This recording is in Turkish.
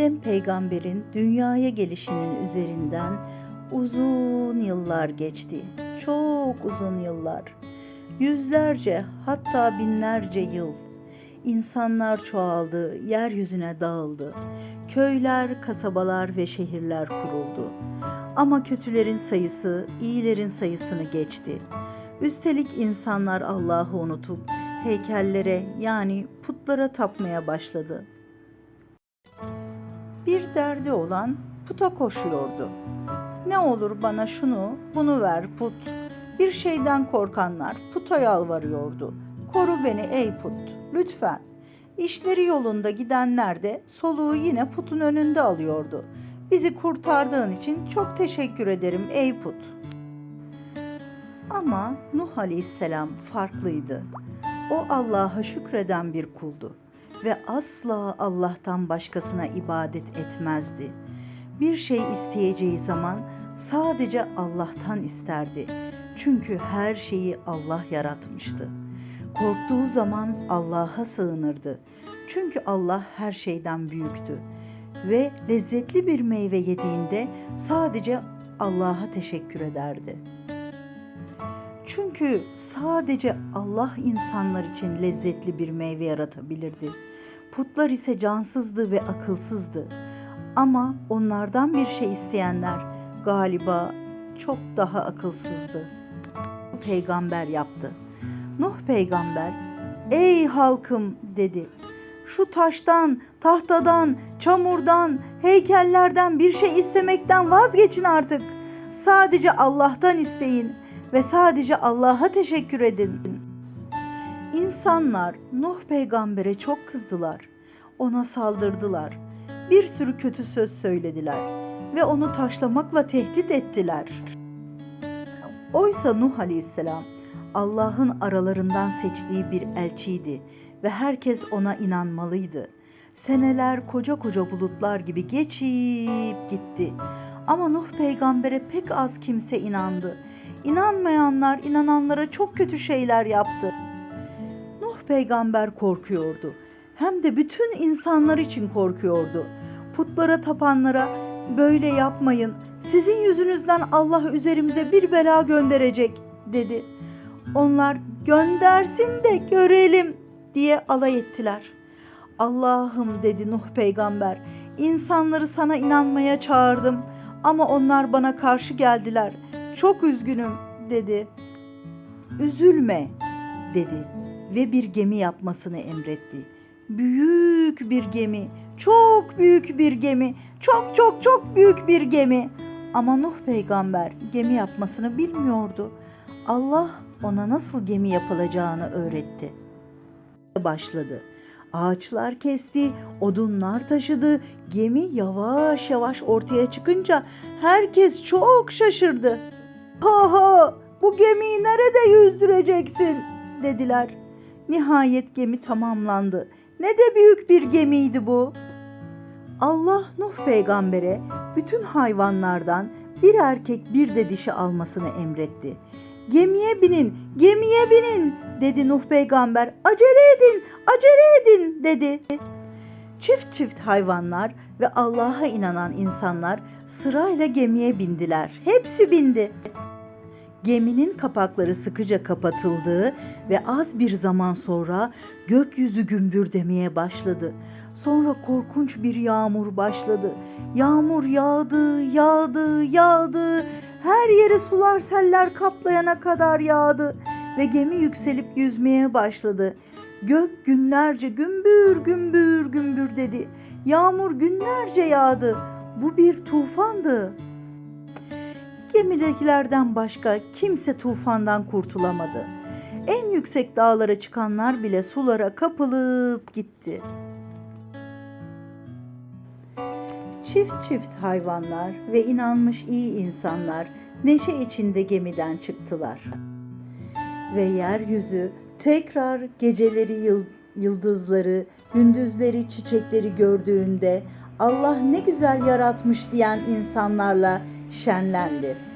Adem peygamberin dünyaya gelişinin üzerinden uzun yıllar geçti. Çok uzun yıllar. Yüzlerce hatta binlerce yıl. İnsanlar çoğaldı, yeryüzüne dağıldı. Köyler, kasabalar ve şehirler kuruldu. Ama kötülerin sayısı iyilerin sayısını geçti. Üstelik insanlar Allah'ı unutup heykellere yani putlara tapmaya başladı. Bir derdi olan puta koşuyordu. Ne olur bana şunu, bunu ver put. Bir şeyden korkanlar puta yalvarıyordu. Koru beni ey put, lütfen. İşleri yolunda gidenler de soluğu yine putun önünde alıyordu. Bizi kurtardığın için çok teşekkür ederim ey put. Ama Nuh Aleyhisselam farklıydı. O Allah'a şükreden bir kuldu ve asla Allah'tan başkasına ibadet etmezdi. Bir şey isteyeceği zaman sadece Allah'tan isterdi. Çünkü her şeyi Allah yaratmıştı. Korktuğu zaman Allah'a sığınırdı. Çünkü Allah her şeyden büyüktü. Ve lezzetli bir meyve yediğinde sadece Allah'a teşekkür ederdi. Çünkü sadece Allah insanlar için lezzetli bir meyve yaratabilirdi. Putlar ise cansızdı ve akılsızdı. Ama onlardan bir şey isteyenler galiba çok daha akılsızdı. Peygamber yaptı. Nuh peygamber, "Ey halkım," dedi. "Şu taştan, tahtadan, çamurdan, heykellerden bir şey istemekten vazgeçin artık. Sadece Allah'tan isteyin ve sadece Allah'a teşekkür edin." İnsanlar Nuh peygambere çok kızdılar. Ona saldırdılar. Bir sürü kötü söz söylediler ve onu taşlamakla tehdit ettiler. Oysa Nuh Aleyhisselam Allah'ın aralarından seçtiği bir elçiydi ve herkes ona inanmalıydı. Seneler koca koca bulutlar gibi geçip gitti. Ama Nuh peygambere pek az kimse inandı. İnanmayanlar inananlara çok kötü şeyler yaptı. Peygamber korkuyordu. Hem de bütün insanlar için korkuyordu. Putlara tapanlara böyle yapmayın. Sizin yüzünüzden Allah üzerimize bir bela gönderecek dedi. Onlar göndersin de görelim diye alay ettiler. Allah'ım dedi Nuh peygamber. İnsanları sana inanmaya çağırdım ama onlar bana karşı geldiler. Çok üzgünüm dedi. Üzülme dedi ve bir gemi yapmasını emretti. Büyük bir gemi, çok büyük bir gemi, çok çok çok büyük bir gemi. Ama Nuh peygamber gemi yapmasını bilmiyordu. Allah ona nasıl gemi yapılacağını öğretti. Başladı. Ağaçlar kesti, odunlar taşıdı. Gemi yavaş yavaş ortaya çıkınca herkes çok şaşırdı. Ha ha bu gemiyi nerede yüzdüreceksin dediler. Nihayet gemi tamamlandı. Ne de büyük bir gemiydi bu. Allah Nuh peygambere bütün hayvanlardan bir erkek bir de dişi almasını emretti. Gemiye binin, gemiye binin dedi Nuh peygamber. Acele edin, acele edin dedi. Çift çift hayvanlar ve Allah'a inanan insanlar sırayla gemiye bindiler. Hepsi bindi. Geminin kapakları sıkıca kapatıldı ve az bir zaman sonra gökyüzü gümbürdemeye başladı. Sonra korkunç bir yağmur başladı. Yağmur yağdı, yağdı, yağdı. Her yere sular seller kaplayana kadar yağdı ve gemi yükselip yüzmeye başladı. Gök günlerce gümbür gümbür gümbür dedi. Yağmur günlerce yağdı. Bu bir tufandı. Gemidekilerden başka kimse tufandan kurtulamadı. En yüksek dağlara çıkanlar bile sulara kapılıp gitti. Çift çift hayvanlar ve inanmış iyi insanlar neşe içinde gemiden çıktılar. Ve yeryüzü tekrar geceleri yıl- yıldızları, gündüzleri çiçekleri gördüğünde Allah ne güzel yaratmış diyen insanlarla şenlendi.